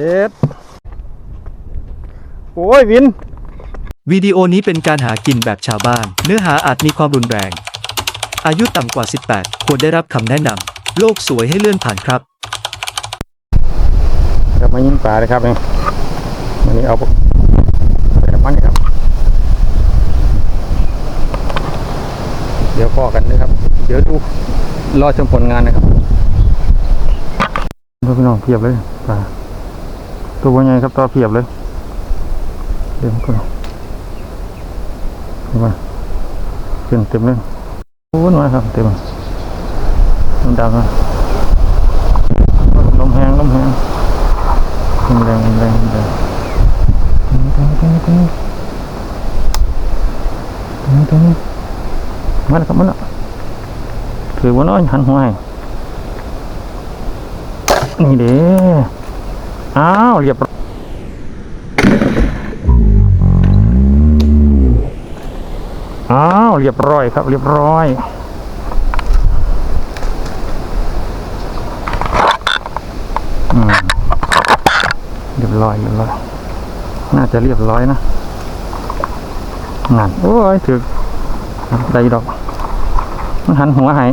จ็ดโอ้ยวิน วิดีโอนี้เป็นการหากินแบบชาวบ้าน เนื้อหาอาจมีความรุนแรง อายุต่ำกว่า 18 ควรได้รับคำแนะนำโลกสวยให้เลื่อนผ่านครับกลับมายิงปลาเลยครับนี่วันนี้เอาพวกแบบมันครับ เดี๋ยวพอกันนะครับ เดี๋ยวดูรอชมผลงานนะครับพี่น้องเพียบเลยปลา ตัวใหญ่ครับตัวเพียบเลยเดี๋ยวก่อนมาเต็มเต็มเลยโอ้หน่อยครับเต็มมันดังนะลมแห้งลมแห้งแรงแรงแรงตรงนี้ตรงนี้ตรงนี้ตรงนี้ตรงนี้มาแล้วครับมาแล้วถือว่าน้อยหันหัวให้นี่เด้ อ้าวเรียบร้อยอ้าวเรียบร้อยครับ เรียบร้อยอเรียบร้อยเรียบร้อยน่าจะเรียบร้อยนะงานโอ้ยถึกได้ดอกมันหันหัวห้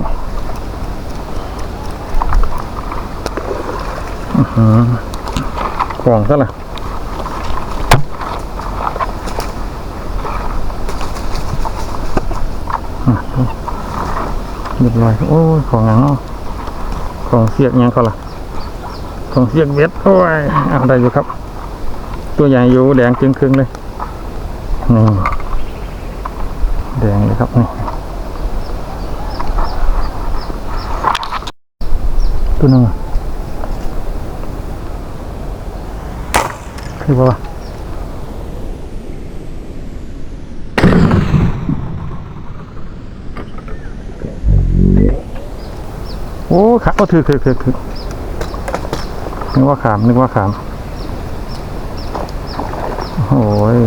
อื้อหือ กล่องซะละอะเรียบร้อยโอ้ยของอย่างเนาะของเสียกยังเขาล่ะของเสียกเบ็ดโอ้ยเอาได้อยู่ครับ ตัวใหญ่อยู่แดงจึงครึ่งเลยนี่แดงเลยครับนี่ตัวนึงอะ คือว่าโอ้ขาโอ้ถือถือถือถือนึกว่าขาม นึกว่าขาม โอ้ย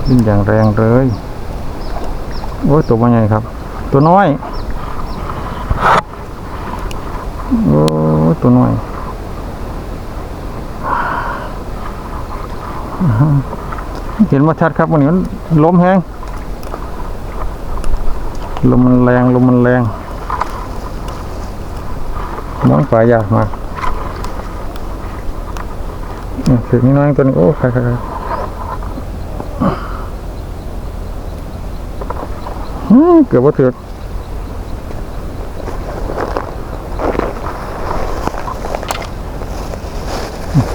ขึ้นอย่างแรงเลย โอ้ยตัวมันใหญ่ครับ ตัวน้อย โอ้ตัวน้อย ห็นมาชัดครับวันนี้มันลมแห้งลมมันแรงลมมันแรงมองปลายากมากถึงนี่น้อยตัวนี้โอ้ค่ะค่ะค่ะอืมเกือบว่าถือ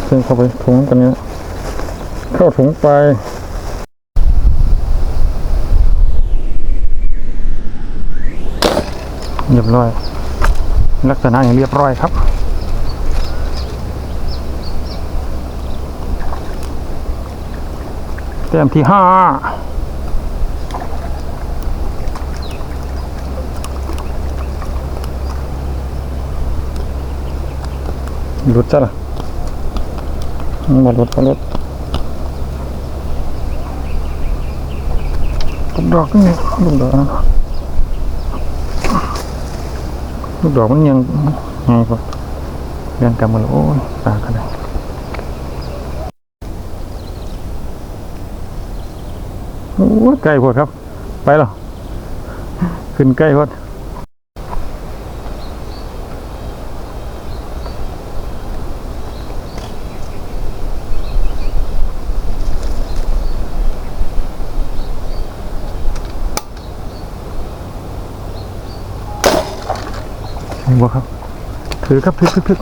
เพิ่งเข้าไปถุงตัวนี้เข้าถุงไป รียบร้อย ลักษณะอย่างเรียบร้อยครับแต้มที่ห้าหลุดจ้ะล่ะมดหลุดก็หลุดลูกดอกนี่ลูกดอกนะ ลูกดอกมันยังไงกว่าเรื่องกำมันโอ้ยตากันเลยโอ้ยใกล้พอดครับ ไปหรอขึ้นใกล้พอด นบ่ครับ ถือครับถือถือถือ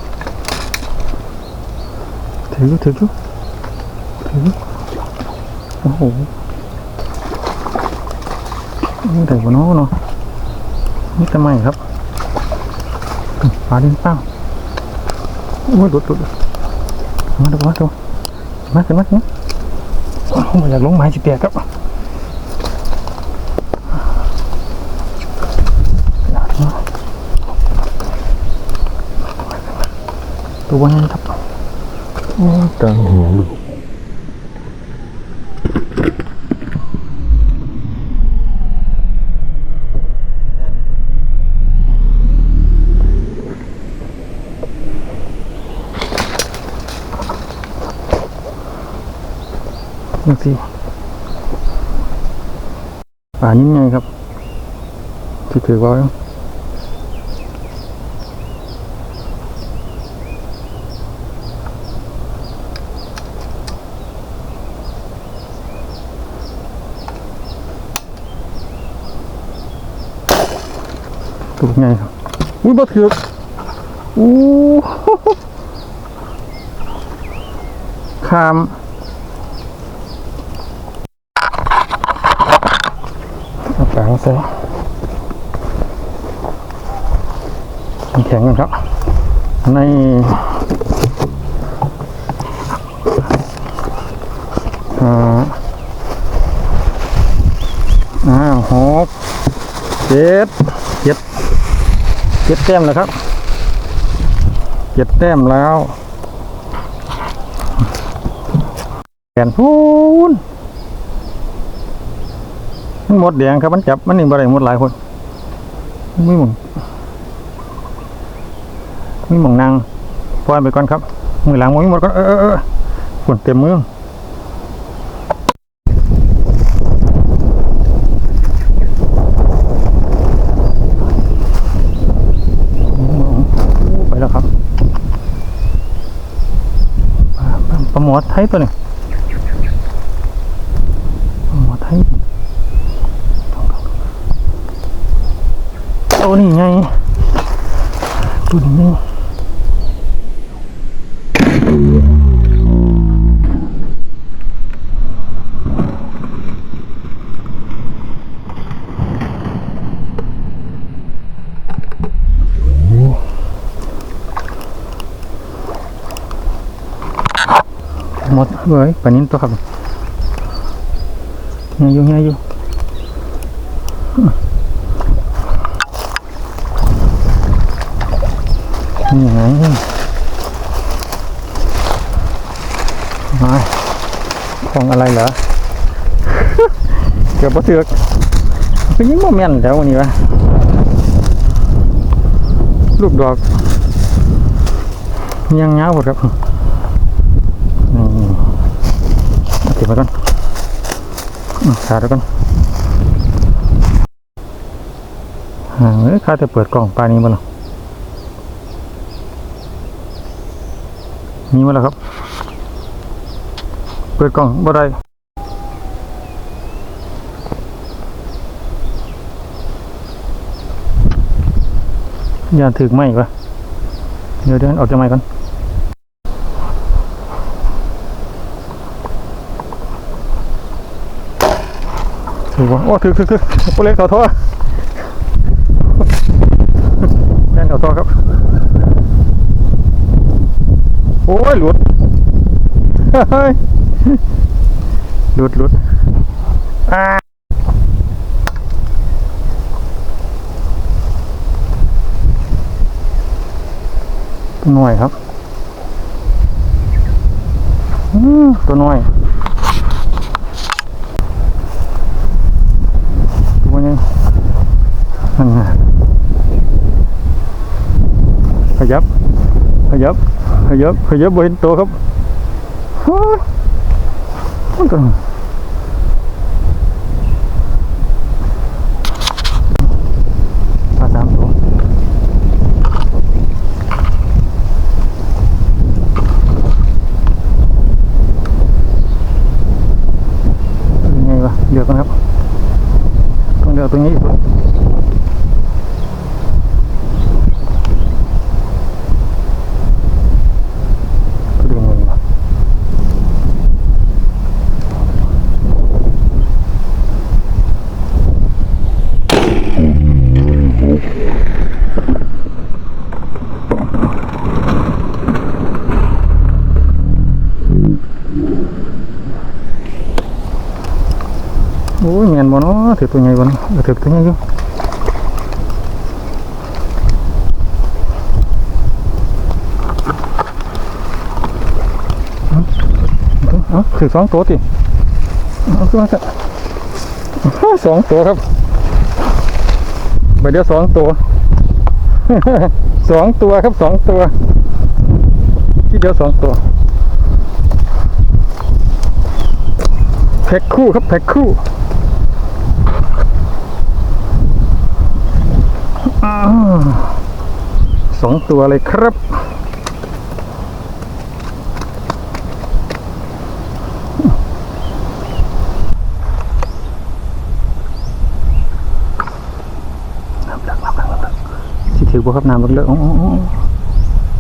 ถือถือถือโอ้โหนี่แต่หัวน้อเนาะนี่ทำไมครับปลาดินเป้าโอ้ยหลุดหลุดมาดูมาดูมาขึ้นมาขึ้นโอ้ยอยากลงไม้สิเตียครับ คืว่างั้นครับกลางหูวมึงสิอ่านี้ไงครับที่ถือไว้ ตัวไงครับอุ้ยบ่ถืออู้ขามเอาแปลงใส่แข็งกันครับ ในอ่าอ้าวหกเจ็ด เจ็ดเจ็ดแต้มแล้วครับเจ็ดแต้มแล้วแขนพูนมันหมดแดงครับมันจับมันนี่บ่ได้หมดหลายคนมีหมองมีหมองนางปล่อยไปก่อนครับมือหลังมือหมดก่อนเออเออเออฝนเต็มมือไปแล้วครับป ลาปลาหมอไทยตัวนี้ปลาหมอไทยตัวนี้ไงตัวนี้ไง หมดเว้ยปานนี้ตัวครับเงี้ยอยู่เงี้ยอยู่นี่ไงมาของอะไรเหรอ เกือบปะเสือกเป็นยิ่งโมเมนต์แล้ววันนี้วะลูกดอก ยังเงาหมดครับนี่เก็บ ไว้ก่อนขาดไว้ก่อนห่างเลยข้าจะเปิดกล่องปลานี้บ้าหรอมีมาแล้วครับ เปิดกล่องบ่ได้อย่าถึกไหมวะเดี๋ยวเดินออกจากไม้ก่อน ถือว่าโอ้ถือถือถือโปรเล็กต่อท่อแน่นต่อท่อครับ โอ้ยหลุดหลุดหลุดอ่าหน่อยครับตัวหน่อยตัวนี้ นั่นไงขยับ ขยับ ขยับ ขยับบ่เห็นตัวครับฮู้มันก็ปลาสามตัวเป็นไงวะเดี๋ยวกันครับต้องเดี๋ยวตรงนี้อีกตัวก็ดูงงวะ โอ้ยแมนบ่เนาะ ถือตัวใหญ่บ่เนาะเถือตัวใหญ่อยู่เอาเอาถือสองตัวติเอาขึ้นมาเถอะเอาสองตัวครับไปเดี๋ยวสองตัวสองตัวครับสองตัวที่เดียวสองตัวแพ็คคู่ครับแพ็คคู่อ้าว สองตัวเลยครับน้ำเลิกน้ำเลิกน้ำเลิกสิถือบ่ครับน้ำเลิกเลิกอ๋ออ๋ออ๋อ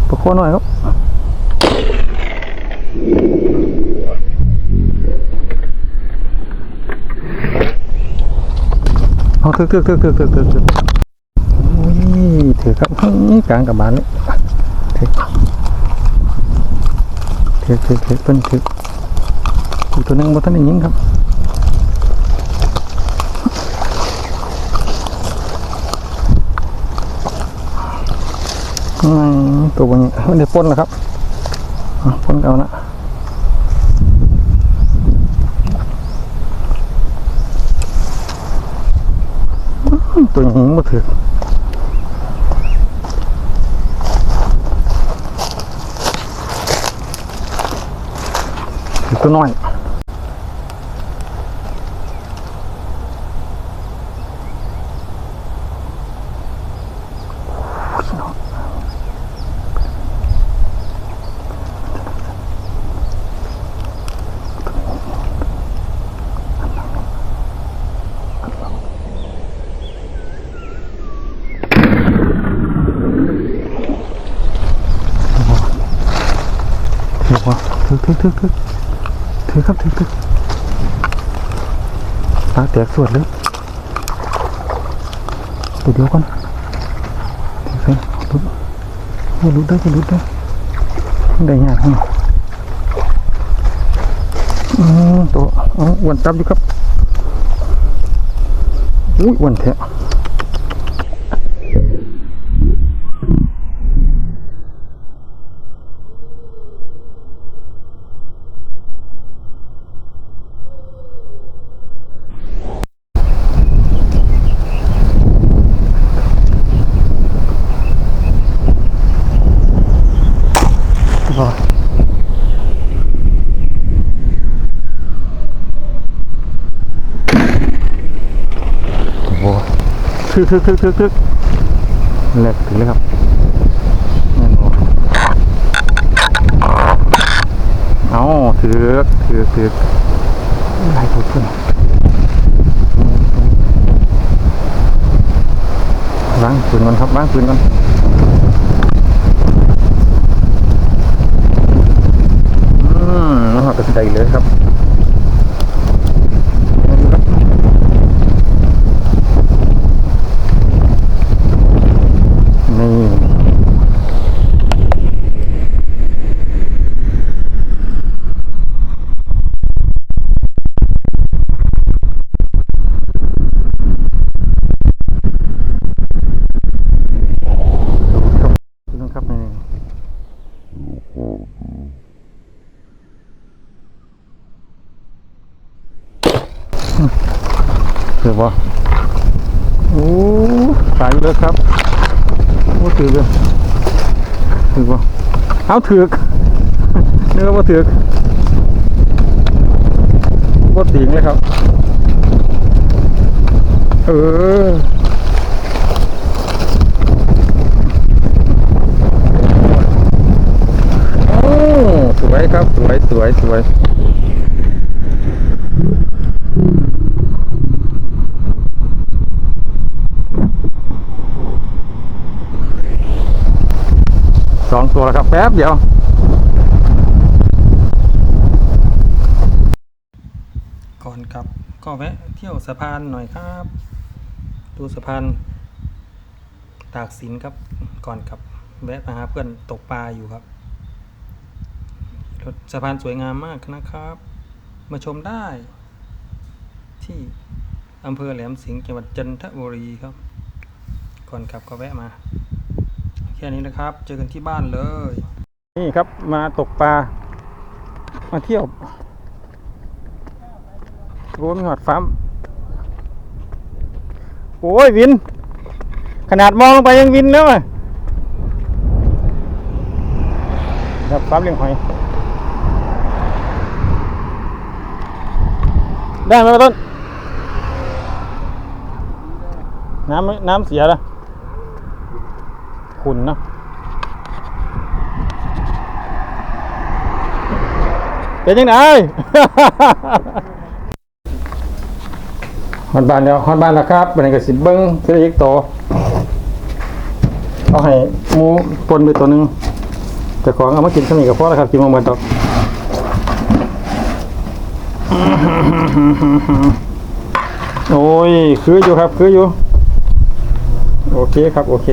ประโคหน่อยครับเอาถือถือถือถือถือถือถือโอ้ย ถือครับกลางกับบานเลยถือถือถือถือเพิ่นถืออีกตัวนึงบ่ทันได้ยิงครับตัวบนนี้ไม่ได้พ่นแล้วครับอะพ่นเอานะตัวนี้มาถือ ถือตัวน้อยถือว่า ถือถือถือถือครับถือถือตาแตกส่วดเลยตัวเดียวก่อนถือใส่ลุดโอ้ลุดได้ก็ลุดได้ได้ยากนี่อืมตัวอ๋ออ้วนจับอยู่ครับอุ้ยอ้วนแท้ คึกคึกคึกคึกคึกแหลกถึงเลยครับแน่นอนเอาถือถือถือลายตัวขึ้นวางปืนกันครับวางปืนกันอืมน่ารับกระสไเลยครับนี่ดูครับดูนะครับนี่ ถือว่าโอ้ สายอครับโอ้ถือเลยถือว่าเอาถือกเนื้อว่าถือกว่าติงเลยครับ เออโอ้สวยครับ สวยสวยสวย สองตัวแล้วครับแป๊บเดียว ก่อนกลับก็แวะเที่ยวสะพานหน่อยครับ ดูสะพานตากสินครับก่อนกลับแวะมาหาเพื่อนตกปลาอยู่ครับรถสะพานสวยงามมากนะครับ มาชมได้ ที่อำเภอแหลมสิงห์จังหวัดจันทบุรีครับ ก่อนกลับก็แวะมา แค่นี้นะครับ เจอกันที่บ้านเลย นี่ครับมาตกปลา มาเที่ยวโอ้มีหอดฟ้ามโอ้ยวิน ขนาดมองลงไปยังวินแล้วอะครับฟ้ามเลี้ยงหอย ได้ไหมต้น น้ำน้ำเสียละ ขุ่นเนาะเป็นยังไงฮอนบานเดียวฮอนบานแล้วครับเป็นกระสิบเบิ้งเทเลกโตเอาให้หมูปนไปตัวหนึงแต่ของเอามากินสนิทกับพ่อแล้วครับ กินมาเหมือนตอกโอ้ย คืออยู่ครับ คืออยู่ โอเคครับ โอเค